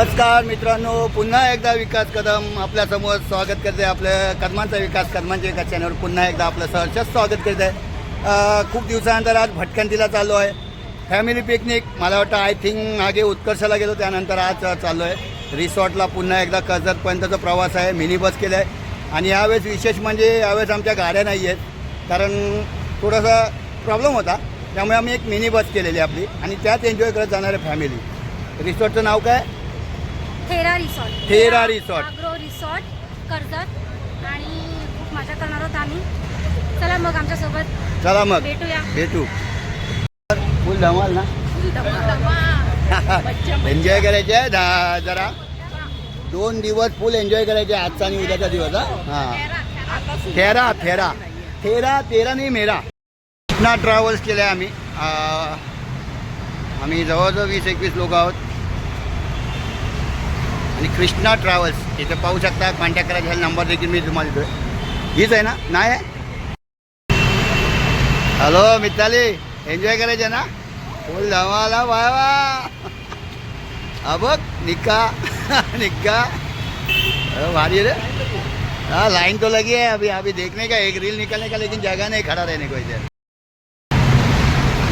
नमस्कार मित्रांनो पुन्हा एकदा विकास कदम आपल्यासमोर स्वागत करते आपल्या कदमांचा विकास कदमांच्या एका चॅनलवर पुन्हा एकदा आपलं सहर्ष स्वागत करत. आहे खूप दिवसानंतर आज भटकंतीला चालू आहे. फॅमिली पिकनिक मला वाटतं आय थिंक मागे उत्कर्षाला गेलो त्यानंतर आज चालू आहे रिसॉर्टला पुन्हा एकदा कर्जतपर्यंतचा प्रवास आहे मिनी बस केला आहे. आणि यावेळेस विशेष म्हणजे यावेळेस आमच्या गाड्या नाही आहेत कारण थोडासा प्रॉब्लेम होता. त्यामुळे आम्ही एक मिनी बस केलेली आपली. आणि त्यात एन्जॉय करत जाणार आहे फॅमिली रिसॉर्टचं नाव काय? थेरा रिसॉर्ट. थेरा रिसॉर्ट. Agro resort Karjat. आणि खूप मजा करणार आहोत आम्ही. चला मग आमच्यासोबत चला मग. भेटूया. भेटू. फुल धमाल ना? एन्जॉय करायचे आहे? दा- जरा. दोन दिवस फुल एन्जॉय करायचे आहे, आजचा आणि उद्याचा दिवस हा? हा थेरा. थेरा. थेरा. तेरा नाही मेरा. कृष्णा ट्रॅव्हल्स केले आम्ही. आ, आम्ही जवळजवळ वीस एकवीस लोक आहोत. आणि कृष्णा ट्रॅव्हल्स इथे पाहू शकता कॉन्टॅक्ट करायचा नंबर देखील मी तुम्हाला देतो हीच आहे ना? नाही आहे? हॅलो मिताली. एन्जॉय करायचे ना? फुल धमाला वा वा हा निका. निक्का भारी रे. हाँ लाइन तो लगी है अभी अभी देखने का एक रील निकलने का लेकिन जगह नहीं खड़ा रहने को इधर.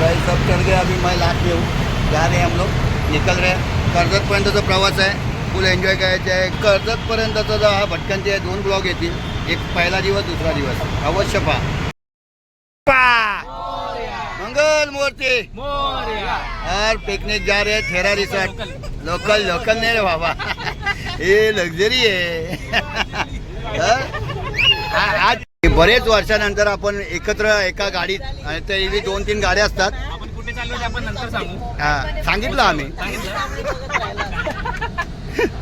भाई सब चढ़ गए अभी मैं लास्ट में हूँ. जा रहे हैं हम लोग. निकल रहे हैं. कर्जतपर्यंतचा प्रवास आहे फुल एन्जॉय करायचे आहे. कर्जतपर्यंतचा जो हा भटकंती आहे. दोन ब्लॉग येतील. एक पहिला दिवस दुसरा दिवस. अवश्य पहा. मंगल मूर्ति. और पिकनिक जा रहे हैं थेरा रिसॉर्ट. लोकल लोकल नहीं रे बाबा. ये लक्झरी आहे. हं? आज बरेच वर्षानंतर आपण एकत्र एका गाडीत आणि ते दोन तीन गाड्या असतात. आपण कुठे चाललो ते आपण नंतर सांगू. हा, सांगितलं आम्ही.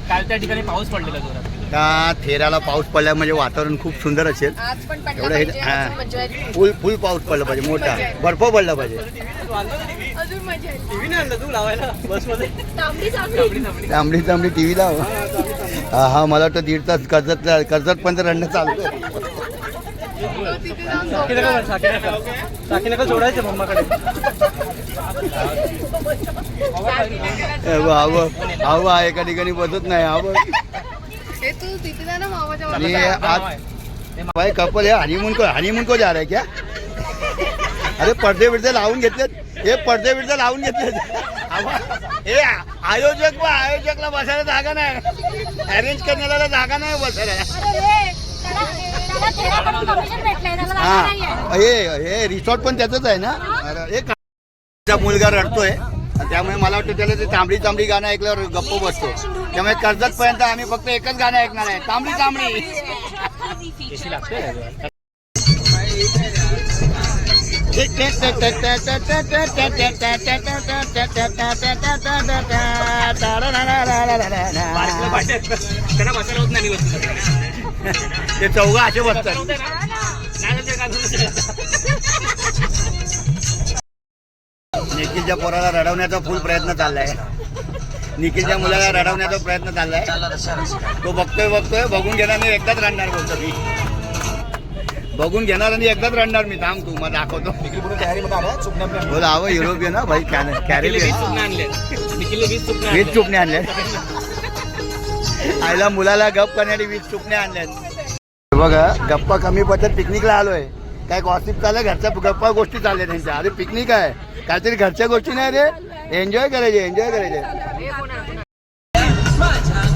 काल त्या ठिकाणी पाऊस पडलेला जोरात. का थेराला पाऊस पडला म्हणजे वातावरण खूप सुंदर असेल. आज पण पडला एवढं हे पाहिजे हा. अजून मजा येईल. फुल फुल पाऊस पडला पाहिजे मोठा. बर्फ पडला पाहिजे. अजून मजा येईल. टीव्ही नाही आणलं तू लावायला? बसमध्ये तांबडी. तांबडी तांबडी. तांबडी टी व्ही लाव. हा हा मला वाटतं दीड तास कर्जत कर्जतपर्यंत रडणं चालू आहे. तिथे जाऊन झोपला. साकीनका सोडायचं मम्माकडे. हवं एका ठिकाणी बसत नाही हवं हे आणि. आज भाई कपल है हनीमून को हनीमून को जा रहा है क्या अरे पडदे बिडदे लावून घेतलेत हे पडदे बिडदे लावून घेतलेत हे आयोजक बा आयोजकला बसायला जागा नाही अरेंज करण्याला जागा नाही बसायला अरे रे, त्याला- त्याला थेराकडून permission भेटलंय, त्याला जागा हा नाहीये. हे हे रिसॉर्ट पण त्याचंच आहे ना अरे, हे का- मुलगा रडतोय. आणि त्यामुळे मला वाटतं त्याला ते तांबडी तांबडी गाणं ऐकल्यावर गप्प बसतो. त्यामुळे कर्जत पर्यंत आम्ही फक्त एकच गाणं ऐकणार आहे. तांबडी तांबडी. ते चौघा असे बसतात. निखिलच्या पोराला रडवण्याचा फुल प्रयत्न चाललाय. निखिलच्या मुलाला रडवण्याचा प्रयत्न चाललाय. तो बघतोय बघतोय बघून घेणार नाही एकदाच रडणार बोलतो मी बघून घेणार आणि एकदाच रडणार मी. थांब तू मला दाखवतो. बोल हवं युरोपियन ना भाई कॅरेबियन आणले वीज आणले. चुकणे आणल्या आईला मुलाला गप करण्यासाठी वीज चुकणे आणल्यात. बघा गप्पा कमी पडतात पिकनिकला आलोय. काय गॉसिप चाललं घरच्या गप्पा गोष्टी चालल्या त्यांच्या. अरे पिकनिक आहे. काहीतरी घरच्या गोष्टी नाही रे. एन्जॉय करायचे एन्जॉय करायचे.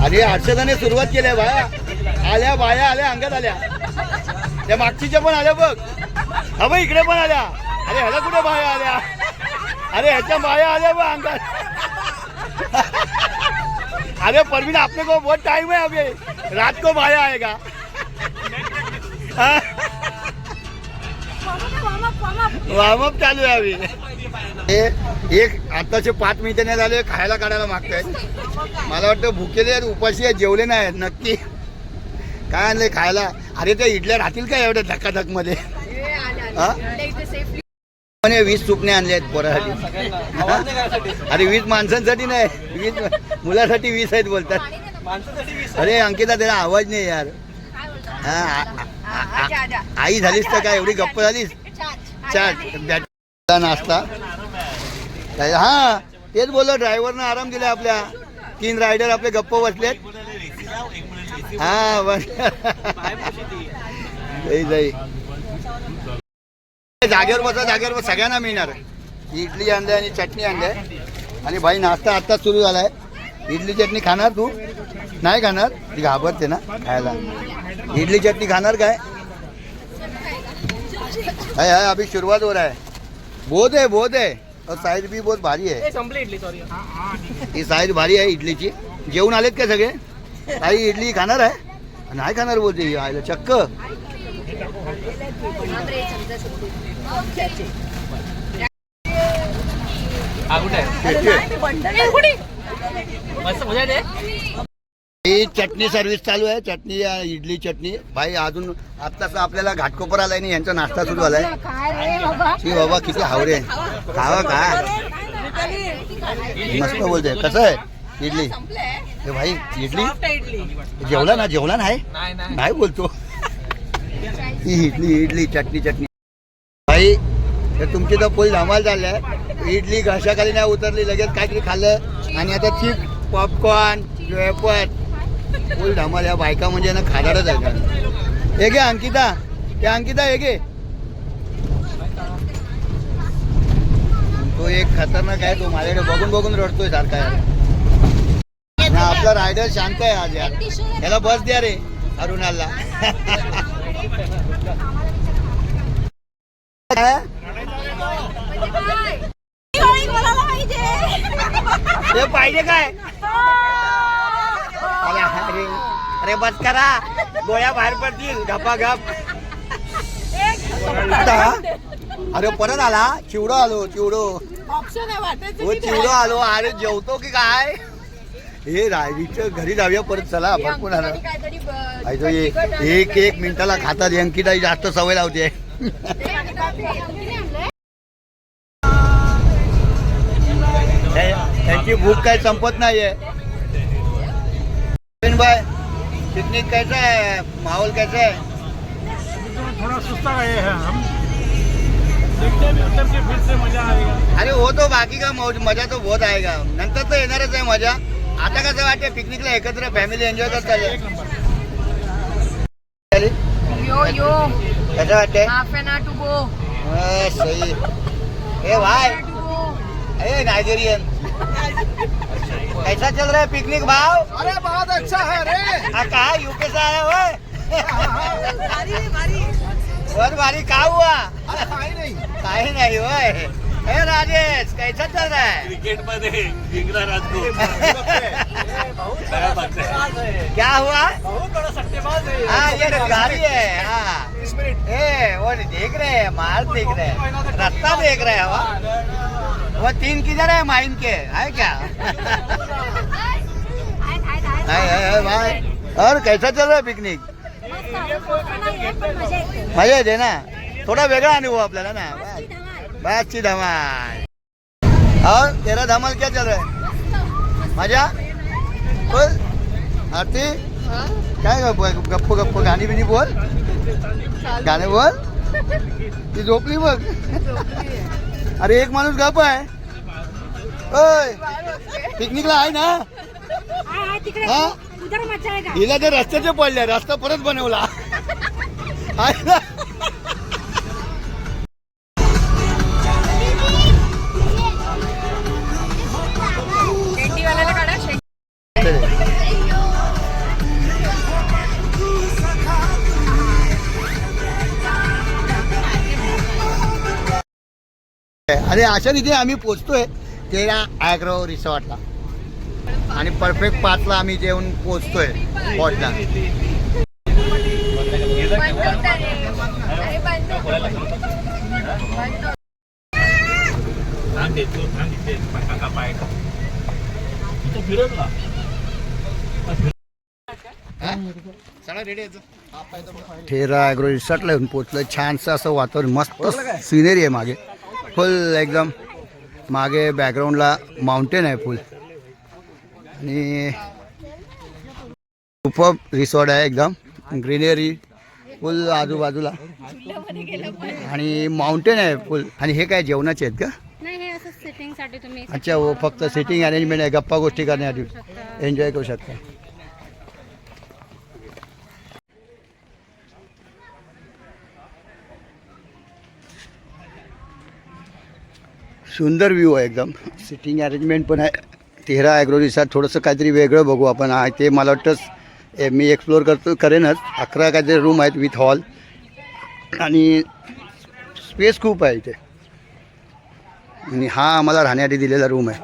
आणि हर्षदाने सुरुवात केली आहे बाया आल्या बाया आल्या अंगात आल्या. त्या मागचीच्या पण आल्या बघ. हा बघ इकडे पण आल्या. अरे ह्याला कुठे बाया आल्या? अरे ह्याच्या बाया आल्या बघ अंगात. अरे परवीन आपले को बहुत टाइम है अभी. रात को भाया आएगा. Warm अप चालू आहे आम्ही. हे एक आताचे पाच मिनिटं नाही झाले खायला काढायला मागतायत. मला वाटतं भुकेले आहेत उपाशी आहेत जेवले नाही आहेत नक्की. काय आणले खायला? अरे त्या इडल्या राहतील का एवढ्या धकाधकमध्ये हा? पण हे वीस चुकणे आणले आहेत पोरासाठी. अरे वीस माणसांसाठी नाही वीस मुलासाठी वीस आहेत बोलतात. अरे अंकिता त्याला आवाज नाही यार. हा, आई झालीस तर काय एवढी गप्प झालीस? नाश्ता. हा तेच बोललो ड्रायव्हरनं आराम दिला आपल्या. तीन रायडर आपले गप्प बसलेत. हा बस. जाई जाई. जागेवर बसा जागेवर बस सगळ्यांना मिळणार. इडली आणले आणि चटणी आणले आणि भाई नाश्ता आत्ताच सुरू झालाय. इडली चटणी खाणार तू? नाही खाणार? ती घाबरते ना खायला. इडली चटणी खाणार काय? है है अभी शुरुआत हो रहा है। बहुत है बहुत है। और साइज भी बहुत भारी है। संपली इडली सॉरी ही साईज भारी आहे इडलीची। जेवून आलेत का सगळे? काही इडली खाणार आहे? नाही खाणार बोलते ही आयला चक्क. कुठे? आहे? मस्त मजा ही चटणी सर्व्हिस चालू आहे. चटणी इडली चटणी. भाई अजून आत्ताच आपल्याला घाटकोपर आलाय आणि यांचा नाश्ता सुरू झालाय. काय बाबा शी बाबा किती हावरे. खावा का? मस्त बोलते कसं आहे? इडली. हे भाई इडली? जेवला ना जेवला ना नाही? नाही नाही बोलतो. ही इडली इडली चटणी चटणी. भाई तर तुमची तर फुल धमाल झाली आहे. इडली घशाखाली नाही उतरली लगेच काहीतरी खाल्लं. आणि आता चिप पॉपकॉर्न वेपर फुल धमाल या बायका म्हणजे ना खादाडच आहे का? हे घे अंकिता. हे अंकिता हे घे. तो एक खतरनाक आहे तो माझ्याकडे बघून बघून रडतोय सारखा यार. आपला रायडर शांत आहे आज यार. याला बस द्या रे अरुणाला. हे पाहिजे काय? अरे अरे अरे बस करा. गोळ्या बाहेर पडतील. गप्पा गप. अरे परत आला? चिवडो आलो चिवडो. हो चिवडो आलो. अरे जेवतो की काय? हे रायडीच्या घरी जाऊया परत. चला आपण पण आला ये- एक एक मिनिटाला खातात. अंकिता ही जास्त सवय लावते. त्या- त्यांची भूक काय संपत नाहीये. बाय पिकनिक कैसा है? माहौल कैसा है? थोड़ा सुस्ता गए हैं हम। देखते हैं उतर के फिर से मजा आएगा। अरे हो तो बाकी का मौज मजा तो बहुत आएगा। नंतर तर येणारच आहे मजा। आता कसं वाटते पिकनिकला एकत्र फॅमिली एन्जॉय करता एक नंबर। Yo yo. कसं वाटतंय half an hour to go बस, सही। ए भाई। ए नाइजेरियन। कैसा चल रहा है पिकनिक भाव? अरे बहुत अच्छा है रे। आ, कहा? यूपी से आया हुआ है? बहुत भारी कहा हुआ? नहीं। काही नाही होय ए राजेश कैसा चल रहा है? क्रिकेटमध्ये जिंकला राजकोट क्या हुआ? बहुत बड़ा सट्टेबाज है। हाँ ये गाड़ी है हाँ। ए वो देख रहे हैं माल देख रहे हैं। रास्ता देख रहे हैं वो वो तीन किधर है? माइन के। है क्या? है, है, है, भाई। और कैसा चल रहा है पिकनिक मजा येते ना? थोडा वेगळा अनुभव आपल्याला ना? बस. ची धमाल. और तेरा धमाल क्या चल रहा है? मजा? बोल. आरती? काय गप्प गप्प गाणी बिनी बोल. गाणे बोल. ती झोपली बघ. अरे एक माणूस गप आहे. ओय पिकनिकला आहे ना? हा हिला ते रस्त्याचे पडले रस्ता परत बनवला. आहे ना? आणि अशा रीती आम्ही पोचतोय तेरा ॲग्रो रिसॉर्टला. आणि परफेक्ट पाचला आम्ही जेवण पोचतोय होतं. ठेरा ॲग्रो रिसॉर्टला येऊन पोचलं छानसं असं वातावरण मस्त सिनेरी आहे मागे. फुल एकदम मागे बॅकग्राऊंडला माउंटेन आहे फुल. आणि सुपर रिसॉर्ट आहे एकदम. ग्रीनरी फुल आजूबाजूला. आणि माउंटेन आहे फुल. आणि हे काय जेवणाचे आहेत का? अच्छा हो फक्त सिटिंग अरेंजमेंट आहे. गप्पा गोष्टी करण्यासाठी. एन्जॉय करू शकता. सुंदर व्ह्यू आहे एकदम. सिटिंग अरेंजमेंट पण आहे. तेरा ॲग्रो रिसॉर्ट थोडंसं काहीतरी वेगळं बघू आपण. आहे ते मला वाटतं ए, मी एक्सप्लोअर करतो करेनच. अकरा काहीतरी रूम आहेत विथ हॉल आणि स्पेस खूप आहे इथे. आणि हा आम्हाला राहण्यासाठी दिलेला रूम आहे.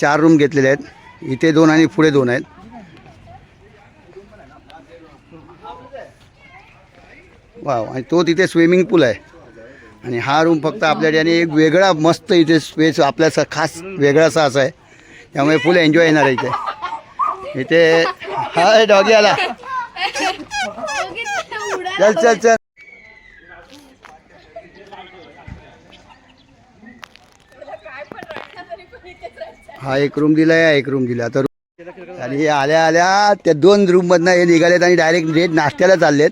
चार रूम घेतलेले आहेत. इथे दोन आणि पुढे दोन आहेत. वाव आणि तो तिथे स्विमिंग पूल आहे. आणि हा रूम फक्त आपल्यासाठी एक वेगळा मस्त इथे स्पेस आपल्याचा खास वेगळासा असा आहे. त्यामुळे फुल एन्जॉय येणार आहे इथे. इथे हा डॉगी आला. चल चल चल. हा एक रूम दिला आहे एक रूम दिला तर आणि हे आल्या आल्या त्या दोन रूममधनं हे निघालेत आणि डायरेक्ट रेट नाश्त्याला चाललेत.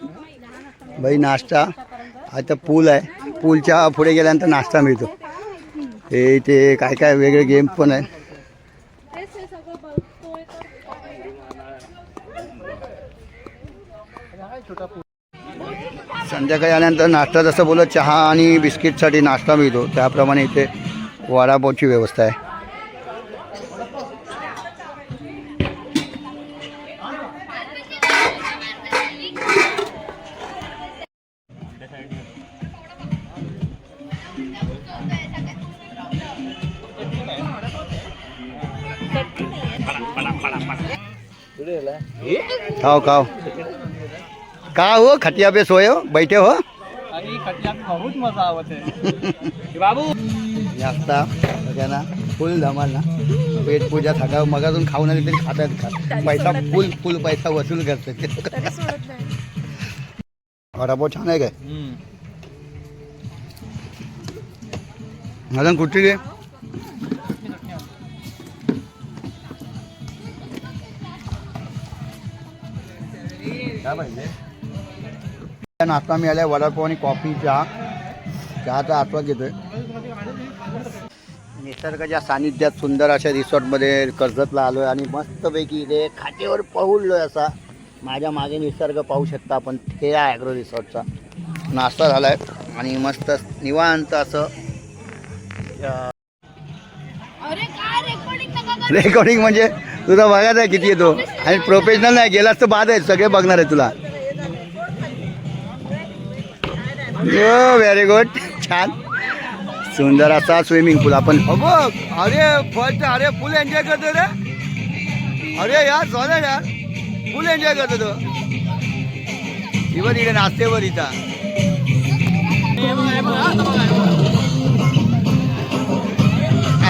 बाई नाश्ता. आता पूल आहे. पूलच्या पुढे गेल्यानंतर नाश्ता मिळतो. हे ते काय काय वेगळे गेम पण आहेत. संध्याकाळी आल्यानंतर नाश्ता जसं बोलत चहा आणि बिस्किटसाठी नाश्ता मिळतो. त्याप्रमाणे इथे वडापावची व्यवस्था आहे. खाओ खाओ। का हो? खटिया पे सोए हो? बैठे हो? खटिया बहुत मज़ा आवत है। बाबू। नाश्ता सगळ्यांना फुल धमाल ना। पेट पूजा सकाळ मगातून खाऊन आली तरी खातात खा पैसा फुल फुल पैसा वसूल करतात वडापाव छान आहे काय? अजून कुठली घे नाश्ता मिळाला वडापाव आणि कॉफी चहा. चहाचा आस्वाद घेतोय. निसर्गाच्या सानिध्यात सुंदर अशा रिसॉर्टमध्ये कर्जतला आलो आहे आणि मस्तपैकी इथे खाटेवर पाहुलोय असा. माझ्या मागे निसर्ग पाहू शकता आपण. ठेया ॲग्रो रिसॉर्टचा. नाश्ता झाला आहे आणि मस्त निवांत असं रेकॉर्डिंग म्हणजे तुझा बघायचं आहे किती येतो. आणि प्रोफेशनल नाही गेलास तर बाद आहे सगळे बघणार आहे तुला. हो, व्हेरी गुड छान. सुंदर असा स्विमिंग पूल आपण. अरे फर्स्ट अरे फुल एन्जॉय करतो रे. अरे यार सॉलिड यार. फुल एन्जॉय करतो तो. इवन इकडे नाचते वर इथं.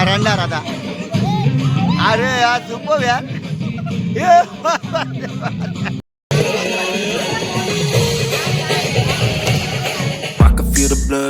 अरंडा राहता अरे यार super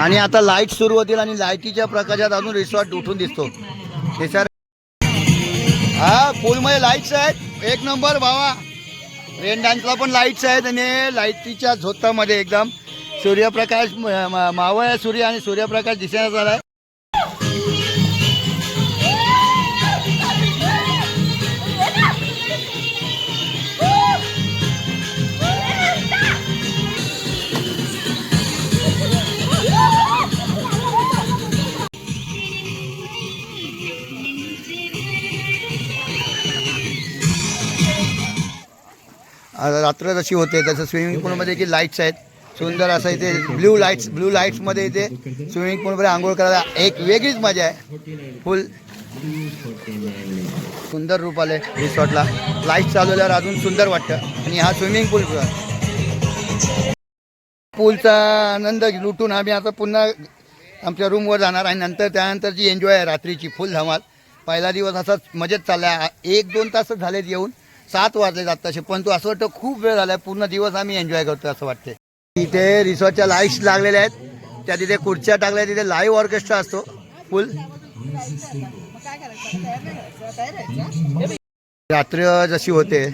आणि आता लाइट सुरू होतील आणि लाईटीच्या प्रकाशात अजून रिसॉर्ट उठून दिसतो. हे सर हा पूलमध्ये लाईट्स आहेत. एक नंबर भावा. रेन डान्सला पण लाईट्स आहेत आणि लाईटीच्या झोतामध्ये एकदम सूर्यप्रकाश म- मावळ सूर्य आणि सूर्यप्रकाश दिसण्यात आला आहे रात्र जशी होते तसं स्विमिंग पूलमध्ये देखील लाईट्स आहेत सुंदर असं इथे ब्ल्यू लाईट्स ब्ल्यू लाईट्समध्ये इथे स्विमिंग पूलमध्ये आंघोळ करायला एक वेगळीच मजा आहे. फुल सुंदर रूप आले रिसॉर्टला लाइट चालवल्यावर अजून सुंदर वाटतं. आणि हा स्विमिंग पूल पूलचा आनंद लुटून आम्ही आता पुन्हा आमच्या रूमवर जाणार आणि नंतर त्यानंतर जी एन्जॉय आहे रात्रीची. फुल धमाल. पहिला दिवस असाच मजेत चालला. आहे एक दोन तासच झालेत येऊन. सात वाजले जात तसे पण तो असं वाटतं खूप वेळ झाला आहे पूर्ण दिवस आम्ही एन्जॉय करतो असं वाटते इथे रिसॉर्टच्या लाईट्स लागलेल्या आहेत. त्या तिथे खुर्च्या टाकल्या तिथे लाईव्ह ऑर्केस्ट्रा असतो. फुल रात्र जशी होते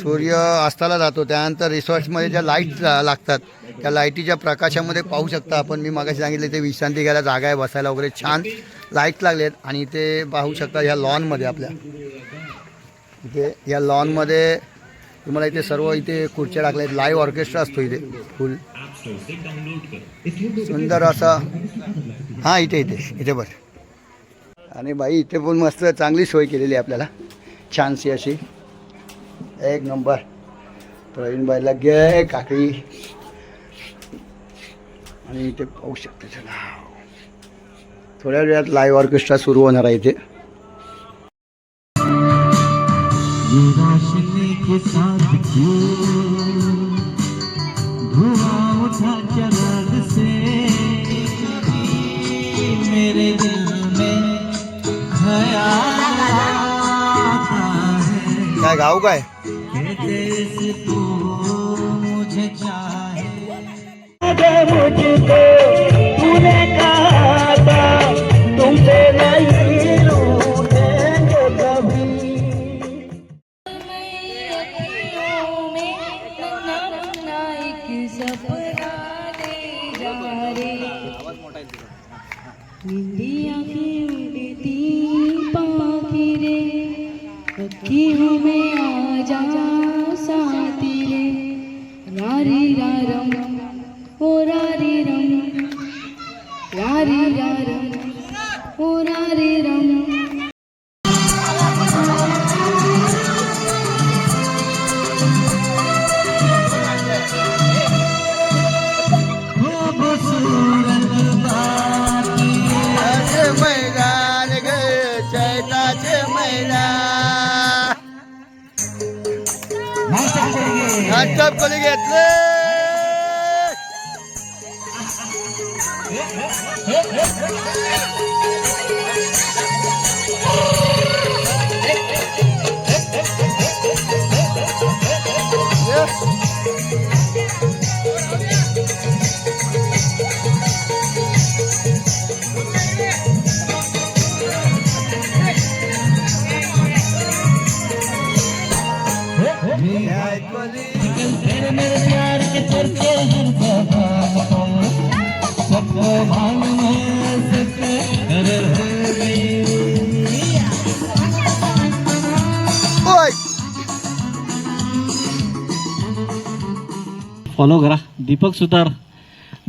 सूर्य अस्ताला जातो त्यानंतर रिसॉर्ट्समध्ये ज्या लाइट लागतात त्या लाईटीच्या प्रकाशामध्ये पाहू शकता आपण. मी मागाशी सांगितलं ते विश्रांती घ्यायला जागा आहे बसायला वगैरे छान लाइट लागलेत. आणि ते पाहू शकता ह्या लॉनमध्ये आपल्या. इथे या लॉनमध्ये तुम्हाला इथे सर्व इथे खुर्च्या टाकल्या आहेत. लाईव्ह ऑर्केस्ट्रा असतो इथे फुल सुंदर असा हां इथे इथे इथे बस. आणि बाई इथे पण मस्त चांगली सोय केलेली आहे आपल्याला. छानशी अशी. एक नंबर प्रवीणबाईला घे काकडी आणि इथे पाहू शकते चला. थोड्या वेळात लाईव्ह ऑर्केस्ट्रा सुरू होणार आहे इथे. रोशनी के साथ क्यों धुआं उठा चराग से मेरे दिल में ख्याल आता है काय? गाव कि जैसे तू मुझे चाहे. India ram, oh ra re ram. Follow करा. Deepak Sutar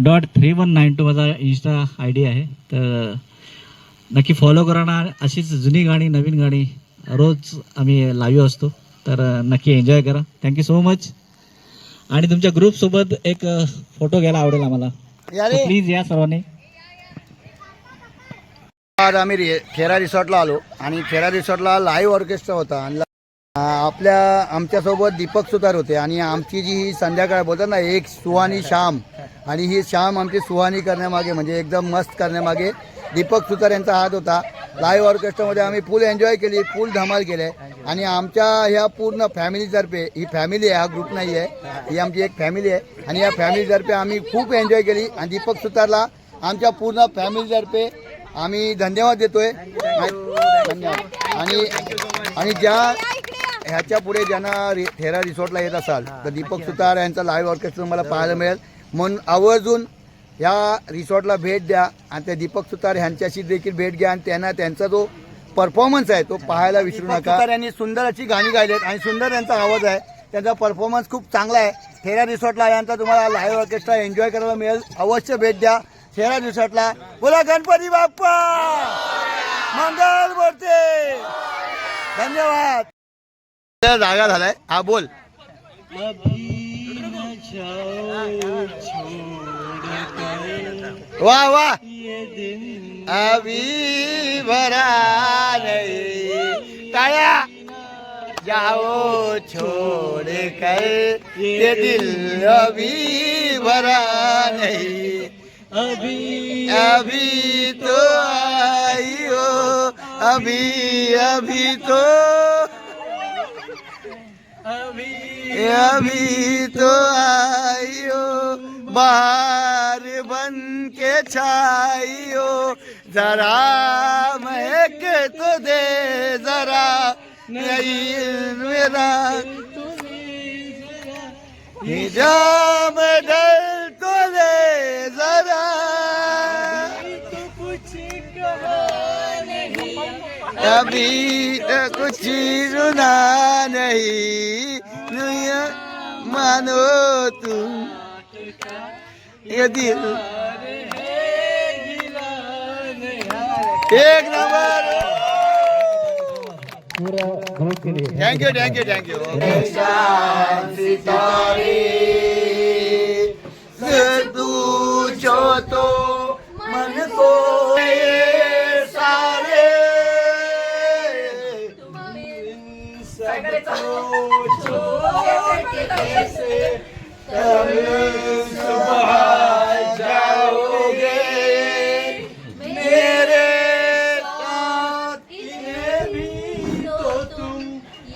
dot three one nine two माझा इन्स्टा आय डी आहे. तर नक्की फॉलो करा ना अशीच जुनी गाणी नवीन गाणी रोज आम्ही लाईव्ह असतो. तर नक्की एन्जॉय करा. थँक्यू सो मच आणि तुमच्या ग्रुपसोबत एक फोटो घ्यायला आवडेल आम्हाला. प्लीज या सर्वांनी. आज आम्ही रि खेरा रिसॉर्टला आलो आणि खेरा रिसॉर्टला लाईव्ह ऑर्केस्ट्रा होता. आणि आपल्या आमच्यासोबत दीपक सुतार होते आणि आमची जी ही संध्याकाळ बोलतात ना एक सुहानी श्याम. आणि ही श्याम आमची सुहानी करण्यामागे म्हणजे एकदम मस्त करण्यामागे दीपक सुतार यांचा हात होता. लाईव्ह ऑर्केस्ट्रामध्ये आम्ही फुल एन्जॉय केली फुल धमाल केले. आणि आमच्या ह्या पूर्ण फॅमिलीतर्फे ही फॅमिली आहे हा ग्रुप नाही आहे ही आमची एक फॅमिली आहे. आणि या फॅमिलीतर्फे आम्ही खूप एन्जॉय केली. आणि दीपक सुतारला आमच्या पूर्ण फॅमिलीतर्फे आम्ही धन्यवाद देतोय. धन्यवाद. आणि आणि ज्या ह्याच्या पुढे ज्यांना रि थेरा रिसॉर्टला येत असाल तर दीपक सुतार यांचा लाईव्ह ऑर्केस्ट्रा तुम्हाला पाहायला मिळेल. म्हणून आवर्जून ह्या रिसॉर्टला भेट द्या आणि त्या दीपक सुतार ह्यांच्याशी देखील भेट घ्या आणि त्यांना त्यांचा जो परफॉर्मन्स आहे तो पाहायला विसरू नका. सुतार यांनी सुंदर अशी गाणी गायलीत आणि सुंदर त्यांचा आवाज आहे. त्यांचा परफॉर्मन्स खूप चांगला आहे. थेरा रिसॉर्टला यांचा तुम्हाला लाईव्ह ऑर्केस्ट्रा एन्जॉय करायला मिळेल. अवश्य भेट द्या. थेरा रिसॉर्टला. बोला गणपती बाप्पा! मंगल मूर्ती! धन्यवाद! जागा झालाय. हा बोल. अभी न जाओ वाह वाह। ये दिन अभी भरा नहीं। टाळ्या जाओ छोड़ कर। ये दिल अभी भरा नहीं। अभी अभी तो आई हो। अभी अभी तो। अभी अभी तो आई हो। बाहर बन के छाइयो। जरा महक तो दे जरा नहीं मेरा। निजाम डर तो दे जरा। तो कुछ अभी तो कुछ रुना नहीं दुनिया मानो तुम। ये दिल। एक number. Thank you thank you thank you तू जो तो मन को सारे जाओगे भी तो तुम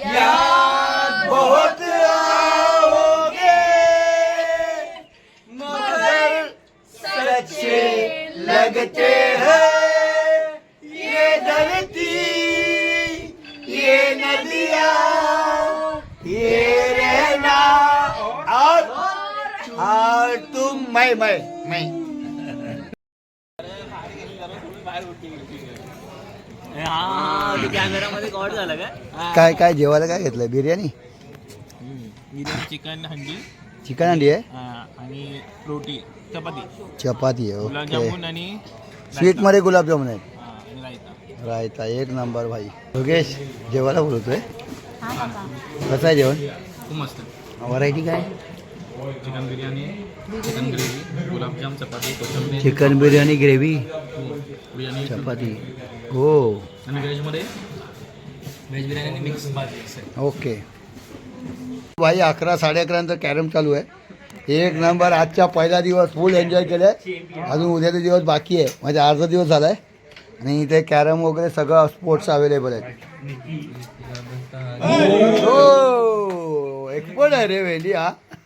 याद बहुत आओगे मगर लगते हैं ये धरती ये नदियाँ तुम मैं मैं मैं कॅमेरामध्ये कॉड झालं काय काय काय जेवायला काय घेतलंय बिर्याणी? बिर्याणी चिकन हंडी. चिकन अंडी आहे? आणि रोटी चपाती. चपाती आहे ओके आणि स्वीटमध्ये गुलाबजामुन आहेत? हा, आणि रायता. रायता एक नंबर भाई. योगेश जेवायला बोलतोय हा कसं आहे जेवण? खूप मस्त. व्हरायटी काय? Chicken biryani chicken gravy gulab jamun chapati कोथिंबीर. Chicken biryani gravy. Biryani chapati. हो. आणि व्हेजमध्ये? व्हेज बिर्याणी मिक्स भाजी ओके. भाई अकरा साडे अकरा नंतर कॅरम चालू आहे. एक नंबर आजचा पहिला दिवस फुल एन्जॉय केलाय. अजून उद्याचा दिवस बाकी आहे. म्हणजे अर्धा दिवस झालाय. आणि इथे कॅरम वगैरे सगळं स्पोर्ट्स अवेलेबल आहेत. हो एक्सपर्ट आहे रे वेली हा.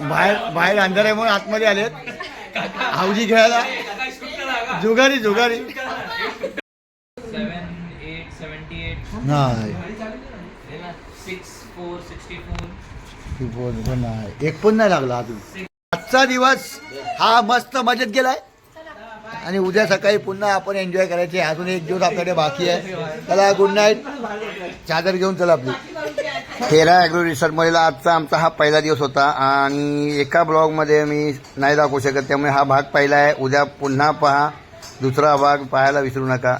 बाहेर बाहेर अंधार आहे म्हणून आतमध्ये आलेत. हावजी खेळायला. जुगारी जुगारी. नाही. एक पण नाही लागला अजून. आजचा दिवस हा मस्त मजेत गेलाय. आणि उद्या सकाळी पुन्हा आपण एन्जॉय करायचे. अजून एक दिवस आपल्याकडे बाकी आहे. चला गुड नाईट चादर घेऊन चला आपली. तेरा ॲग्रो रिसॉर्टमधील आजचा आमचा हा पहिला दिवस होता आणि एका ब्लॉगमध्ये मी नाही दाखवू शकत त्यामुळे हा भाग पहिला आहे. उद्या पुन्हा पहा. दुसरा भाग पाहायला विसरू नका.